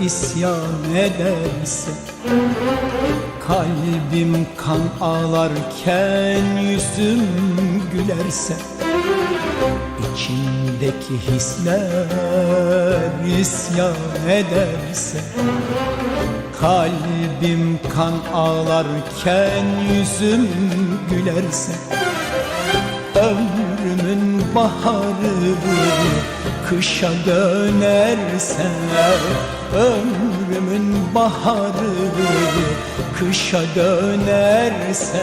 isyan ederse Kalbim kan ağlarken yüzüm gülerse İçimdeki hisler isyan ederse Kalbim kan ağlarken yüzüm gülerse Ömrümün baharı kışa dönerse Ömrümün baharı kışa dönerse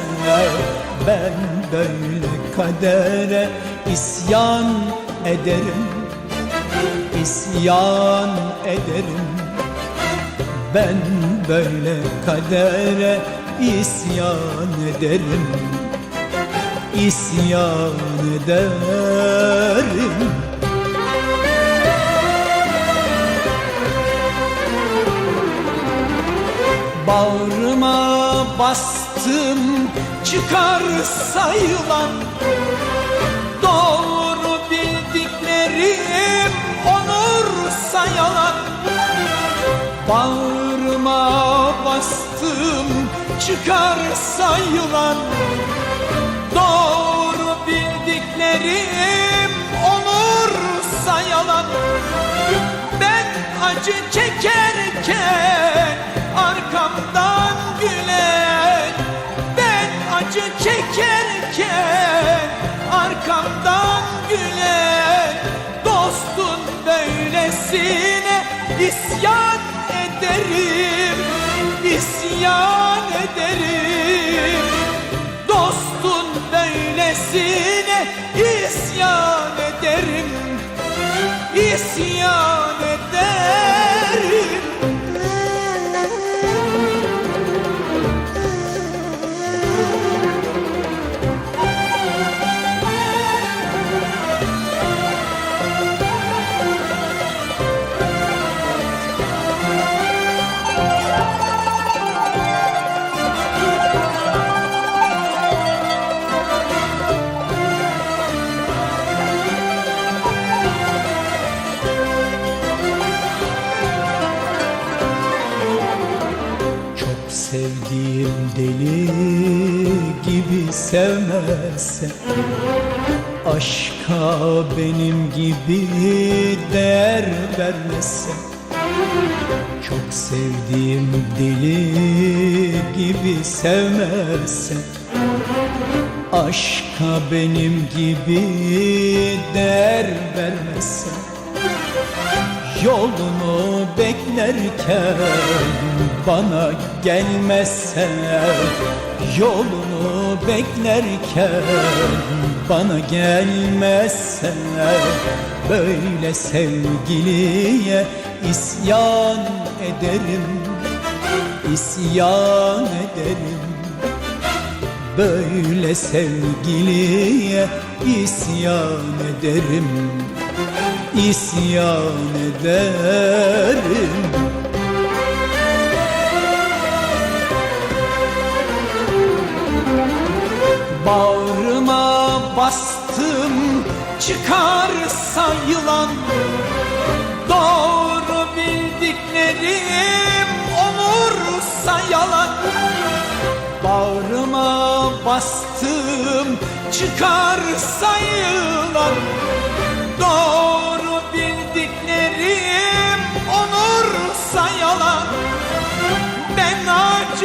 Ben böyle kadere isyan ederim İsyan ederim. Ben böyle kadere isyan ederim İsyan ederim Bağrıma bastım çıkarsa yılan Doğru bildiklerim onursa yalan Bağrıma bastım çıkarsa yılan Doğru bildiklerim onursa yalan Ben acı çekerken arkamdan gülen Ben acı çekerken arkamdan gülen Dostun böylesine isyan ederim isyan ederim sevdiğim deli gibi sevmezse Aşka benim gibi değer vermezse Çok sevdiğim deli gibi sevmezse Aşka benim gibi değer vermezse Yolunu beklerken bana gelmezse Yolunu beklerken bana gelmezse Böyle sevgiliye isyan ederim İsyan ederim. Böyle sevgiliye isyan ederim isyan ederim. Bağrıma bastım çıkarsa yılan Doğru bildiklerim olursa yalan. Bağrıma bastım çıkarsa yılan Doğru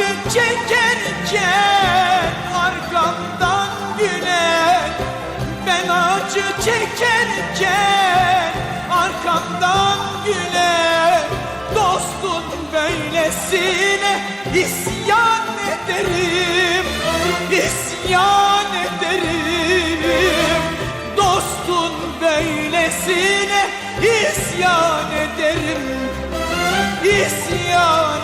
acı çekerken arkamdan gülen Ben acı çekerken arkamdan gülen Dostun böylesine isyan ederim İsyan ederim. Dostun böylesine isyan ederim İsyan